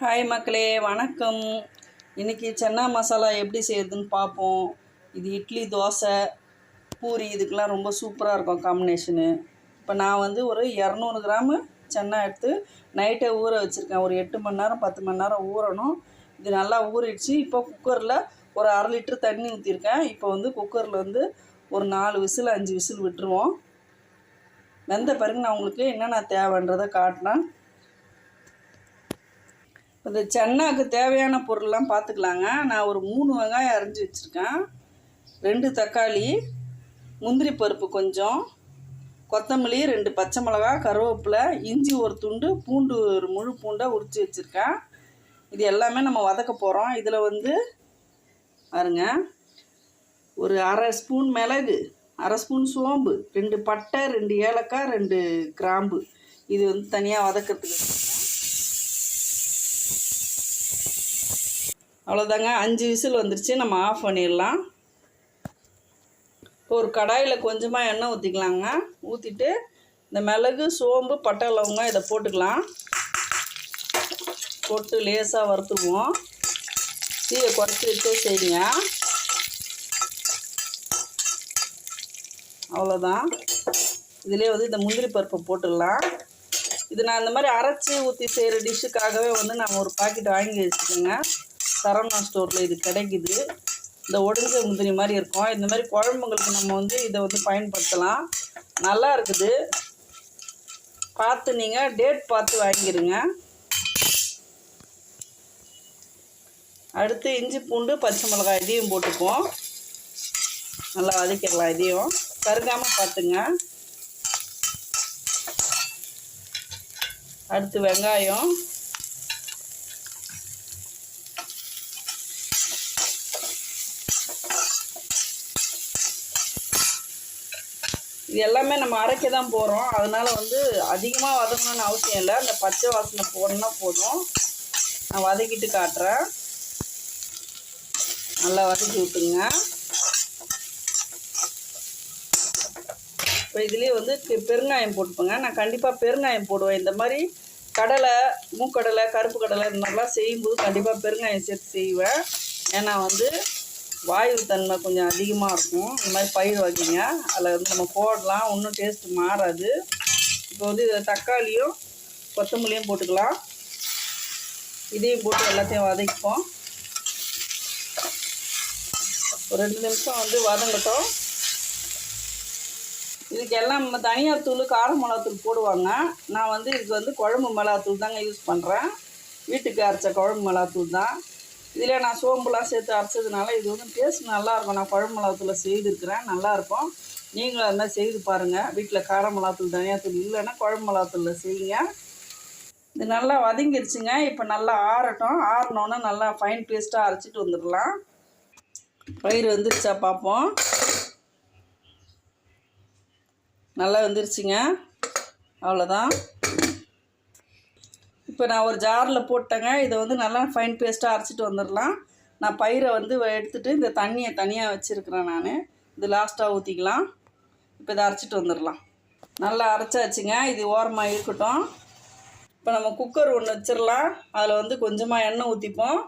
Hi மக்களே வணக்கம். இன்றைக்கி சன்னா மசாலா எப்படி செய்யுதுன்னு பார்ப்போம். இது இட்லி தோசை பூரி இதுக்கெலாம் ரொம்ப சூப்பராக இருக்கும் காம்பினேஷனு இப்போ நான் வந்து ஒரு இரநூறு கிராமு சன்னா எடுத்து நைட்டே ஊற வச்சுருக்கேன். ஒரு எட்டு மணி நேரம் பத்து மணி நேரம் ஊறணும். இது நல்லா ஊறிடுச்சு. இப்போ குக்கரில் ஒரு அரை லிட்டர் தண்ணி ஊற்றிருக்கேன் இப்போ வந்து குக்கரில் வந்து ஒரு நாலு விசில் அஞ்சு விசில் விட்டுருவோம். வெந்த பிறகு நான் உங்களுக்கு என்னென்ன தேவைன்றதை காட்டினேன் இந்த சென்னாக்கு தேவையான பொருள்லாம் பார்த்துக்கலாங்க. நான் ஒரு மூணு வெங்காயம் அரைஞ்சி வச்சுருக்கேன். ரெண்டு தக்காளி முந்திரி பருப்பு கொஞ்சம் கொத்தமல்லி ரெண்டு பச்சை மிளகா கருவேப்பிலை இஞ்சி ஒரு துண்டு பூண்டு ஒரு முழு பூண்டை உரித்து வச்சுருக்கேன். இது எல்லாமே நம்ம வதக்க போகிறோம் இதில் வந்து பாருங்க ஒரு அரை ஸ்பூன் மிளகு அரை ஸ்பூன் சோம்பு ரெண்டு பட்டை ரெண்டு ஏலக்காய் ரெண்டு கிராம்பு. இது வந்து தனியாக வதக்கிறதுக்கு அவ்வளோதாங்க அஞ்சு விசில் வந்துருச்சு. நம்ம ஆஃப் பண்ணிடலாம். இப்போ ஒரு கடாயில் கொஞ்சமாக எண்ணெய் ஊற்றிக்கலாங்க ஊற்றிட்டு இந்த மிளகு சோம்பு பட்டை லவங்க இதை போட்டுக்கலாம். போட்டு லேசாக வறுத்துக்குவோம். தீயை குறைச்சி வச்சே செய்யுங்க. அவ்வளோதான் இதிலே வந்து இந்த முந்திரி பருப்பை போட்டுடலாம். இது நான் இந்த மாதிரி அரைச்சி ஊற்றி செய்கிற டிஷ்ஷுக்காகவே வந்து நான் ஒரு பாக்கெட் வாங்கி வச்சுக்கோங்க. சரவணா ஸ்டோரில் இது கிடைக்குது. இந்த ஒடிஞ்ச முந்திரி மாதிரி இருக்கும். இந்த மாதிரி குழம்புங்களுக்கு நம்ம வந்து இதை வந்து பயன்படுத்தலாம். நல்லா இருக்குது. பார்த்து நீங்கள் டேட் பார்த்து வாங்கிடுங்க அடுத்து இஞ்சி பூண்டு பச்சை மிளகாய் இதையும் போட்டுப்போம் நல்லா வதக்கிடலாம் இதையும். கருகாமல் பார்த்துங்க. அடுத்து வெங்காயம். இது எல்லாமே நம்ம அரைக்க தான் போகிறோம் அதனால் வந்து அதிகமாக வதங்கணும்னு அவசியம் இல்லை. அந்த பச்சை வாசனை போடணும்னா போதும். நான் வதக்கிட்டு காட்டுறேன். நல்லா வதக்கி விட்டுங்க இப்போ இதுலேயே வந்து பெ- பெருங்காயம் போட்டுப்போங்க. நான் கண்டிப்பாக பெருங்காயம் போடுவேன். இந்த மாதிரி கடலை மூக்கடலை கருப்பு கடலை இந்த மாதிரிலாம் செய்யும்போது கண்டிப்பாக பெருங்காயம் சேர்த்து செய்வேன். ஏன்னா வந்து வாயு தன்மை கொஞ்சம் அதிகமாக இருக்கும். இந்த மாதிரி பயிர் வகைங்க அதில் வந்து நம்ம போடலாம். ஒன்றும் டேஸ்ட்டு மாறாது. இப்போ வந்து இதில் தக்காளியும் கொத்தமல்லியும் போட்டுக்கலாம். இதையும் போட்டு எல்லாத்தையும் வதக்கிப்போம். ஒரு ரெண்டு நிமிஷம் வந்து வதங்கட்டும். இதுக்கு எல்லாம் நம்ம தனியாத்தூள் கார மிளகாத்தூள் போடுவாங்க. நான் வந்து இதுக்கு வந்து குழம்பு மிளகாத்தூள் தாங்க யூஸ் பண்ணுறேன் வீட்டுக்கு அரைச்ச குழம்பு மிளகாத்தூள் தான். இதில் நான் சோம்புலாம் சேர்த்து அரைச்சதுனால இது வந்து டேஸ்ட் நல்லாயிருக்கும் நான் குழம்பு மிளகாத்தூள் செய்திருக்கிறேன். நல்லாயிருக்கும் நீங்களும் அது செய்து பாருங்கள் வீட்டில் கார மிளகாத்தூள் தனியாத்தூள் இல்லைன்னா குழம்பு மிளகாத்தூளில் செய்யுங்க. இது நல்லா வதங்கிருச்சுங்க. இப்போ நல்லா ஆறட்டும். ஆறினோன்னே நல்லா ஃபைன் பேஸ்ட்டாக அரைச்சிட்டு வந்துடலாம். பயிர் வந்துருச்சா பார்ப்போம் நல்லா வந்துருச்சுங்க. அவ்வளோதான் இப்போ நான் ஒரு ஜாரில் போட்டேங்க. இதை வந்து நல்லா ஃபைன் பேஸ்ட்டாக அரைச்சிட்டு வந்துடலாம். நான் பயிரை வந்து எடுத்துகிட்டு இந்த தண்ணியை தனியாக வச்சுருக்கிறேன் நான். இது லாஸ்ட்டாக ஊற்றிக்கலாம் இப்போ இதை அரைச்சிட்டு வந்துடலாம். நல்லா அரைச்சாச்சுங்க. இது ஓரமாக இருக்கட்டும். இப்போ நம்ம குக்கர் ஒன்று வச்சிடலாம். அதில் வந்து கொஞ்சமாக எண்ணெய் ஊற்றிப்போம்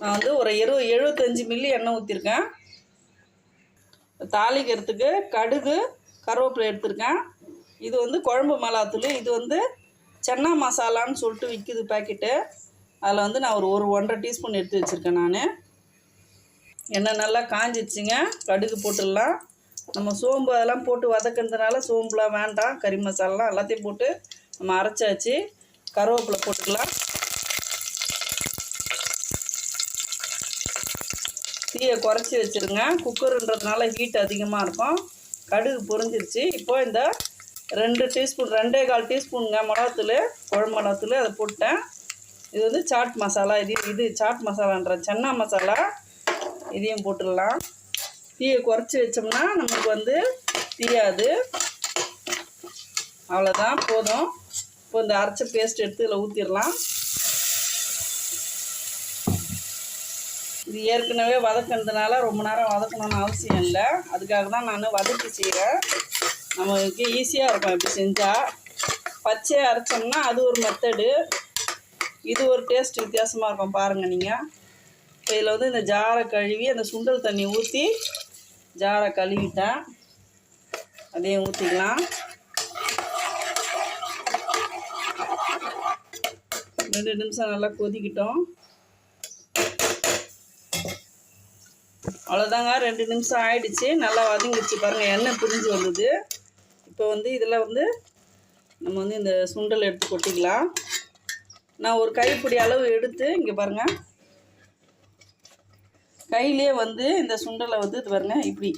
நான் வந்து ஒரு இரு எழுபத்தஞ்சி மில்லி எண்ணெய் ஊற்றிருக்கேன் தாளிக்கிறதுக்கு கடுகு கருவேப்பிலை எடுத்திருக்கேன். இது வந்து குழம்பு மிளகாத்தூள். இது வந்து சென்னா மசாலான்னு சொல்லிட்டு விற்கிது பேக்கெட்டு அதில் வந்து நான் ஒரு ஒரு ஒன்றரை டீஸ்பூன் எடுத்து வச்சுருக்கேன் நான். எண்ணெய் நல்லா காஞ்சிச்சுங்க கடுகு போட்டுடலாம். நம்ம சோம்பு அதெல்லாம் போட்டு வதக்கிறதுனால சோம்புலாம் வேண்டாம். கறி மசாலாம் எல்லாத்தையும் போட்டு நம்ம அரைச்சாச்சு. கருவேப்பிலை போட்டுக்கலாம். தீயை குறைச்சி வச்சுருங்க. குக்கருன்றதுனால ஹீட் அதிகமாக இருக்கும். கடுகு பொரிஞ்சிருச்சு. இப்போ இந்த ரெண்டு டீஸ்பூன் ரெண்டே கால் டீஸ்பூனுங்க. மிளகாத்தூள் குழம்பு மிளகாத்தூள் அதை போட்டேன். இது வந்து சாட் மசாலா இது இது சாட் மசாலான்ற சென்னா மசாலா. இதையும் போட்டுடலாம். தீயை குறைச்சி வச்சோம்னா நமக்கு வந்து தீயாது அவ்வளோதான் போதும். இப்போ இந்த அரைச்ச பேஸ்ட் எடுத்து இதில் ஊற்றிடலாம் இது ஏற்கனவே வதக்கினதுனால ரொம்ப நேரம் வதக்கணும்னு அவசியம் இல்லை. அதுக்காக தான் நான் வதக்கி செய்கிறேன். நமக்கு ஈஸியாக இருக்கும். இப்படி செஞ்சால் பச்சையாக அரைச்சோம்னா அது ஒரு மெத்தடு இது ஒரு டேஸ்ட் வித்தியாசமாக இருக்கும். பாருங்கள் நீங்கள் இப்போ இதில் வந்து இந்த ஜாரை கழுவி அந்த சுண்டல் தண்ணி ஊற்றி ஜாரை கழுவிட்டேன். அதையும் ஊற்றிக்கலாம் ரெண்டு நிமிஷம் நல்லா கொதிக்கிட்டோம். அவ்வளோதாங்க ரெண்டு நிமிஷம் ஆயிடுச்சு. நல்லா வதங்கிடுச்சு. பாருங்கள் எண்ணெய் பிரிஞ்சு வந்தது. இப்போ வந்து இதில் வந்து நம்ம வந்து இந்த சுண்டல் எடுத்து கொட்டிக்கலாம். நான் ஒரு கைப்பிடி அளவு எடுத்து இங்கே பாருங்கள் கையிலே வந்து இந்த சுண்டலை வந்து இது பாருங்கள் இப்படி.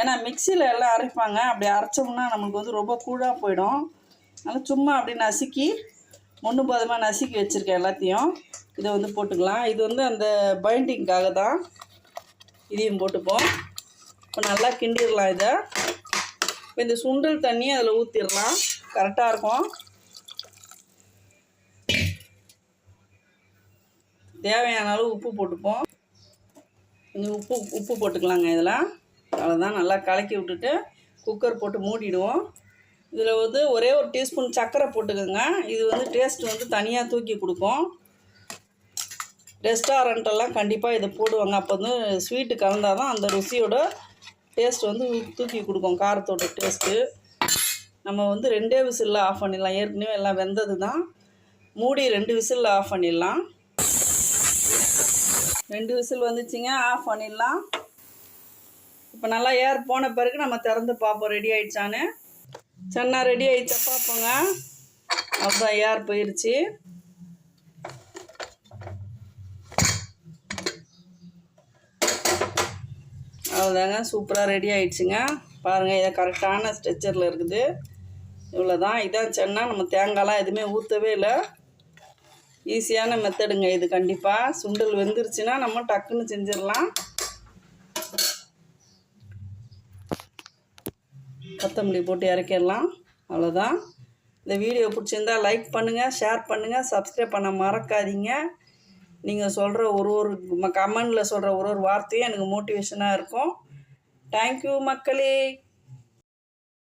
ஏன்னா மிக்சியில் எல்லாம் அரைப்பாங்க. அப்படி அரைச்சோம்னா நமக்கு வந்து ரொம்ப கூழாக போயிடும். அதனால் சும்மா அப்படி நசுக்கி ஒன்று போதமாக நசுக்கி வச்சுருக்கேன் எல்லாத்தையும். இதை வந்து போட்டுக்கலாம். இது வந்து அந்த பைண்டிங்காக தான் இதையும் போட்டுப்போம். இப்போ நல்லா கிண்டிடலாம் இதை. இப்போ இந்த சுண்டல் தண்ணி அதில் ஊற்றிடலாம் கரெக்டாக இருக்கும். தேவையான அளவு உப்பு போட்டுப்போம். கொஞ்சம் உப்பு உப்பு போட்டுக்கலாங்க இதில். அவ்வளோதான் நல்லா கலக்கி விட்டுட்டு குக்கர் போட்டு மூடிடுவோம். இதில் வந்து ஒரே ஒரு டீஸ்பூன் சர்க்கரை போட்டுக்கோங்க. இது வந்து டேஸ்ட் வந்து தனியாக தூக்கி கொடுக்கும். ரெஸ்டாரண்ட்டெல்லாம் கண்டிப்பாக இதை போடுவாங்க. அப்போ வந்து ஸ்வீட்டு கலந்தால் தான் அந்த ருசியோட டேஸ்ட் வந்து தூக்கி கொடுக்கும். காரத்தோட டேஸ்ட்டு நம்ம வந்து ரெண்டே விசிலில் ஆஃப் பண்ணிடலாம். ஏற்கனவே எல்லாம் வெந்தது தான் மூடி ரெண்டு விசிலில் ஆஃப் பண்ணிடலாம். ரெண்டு விசில் வந்துச்சுங்க ஆஃப் பண்ணிடலாம். இப்போ நல்லா ஏர் போன பிறகு நம்ம திறந்து பார்ப்போம் ரெடி ஆயிடுச்சான்னு. சென்னா ரெடி ஆயிடுச்சா பார்ப்போங்க. அதுதான் ஏர் போயிடுச்சு அவ்வளோதாங்க. சூப்பராக ரெடி ஆயிடுச்சுங்க. பாருங்கள் இதை கரெக்டான ஸ்ட்ரெச்சரில் இருக்குது. இவ்வளோ தான் இதான் சென்னா நம்ம தேங்காய்லாம் எதுவுமே ஊற்றவே இல்லை. ஈஸியான மெத்தடுங்க இது கண்டிப்பாக சுண்டல் வெந்துருச்சுன்னா நம்ம டக்குன்னு செஞ்சிடலாம். கொத்தமல்லி போட்டு இறக்கிடலாம். அவ்வளோதான். இந்த வீடியோ பிடிச்சிருந்தா லைக் பண்ணுங்கள் ஷேர் பண்ணுங்கள் சப்ஸ்கிரைப் பண்ண மறக்காதீங்க. நீங்கள் சொல்கிற ஒரு ஒரு கமெண்டில் சொல்கிற ஒரு ஒரு வார்த்தையும் எனக்கு மோட்டிவேஷனாக இருக்கும். தேங்க்யூ மக்களே.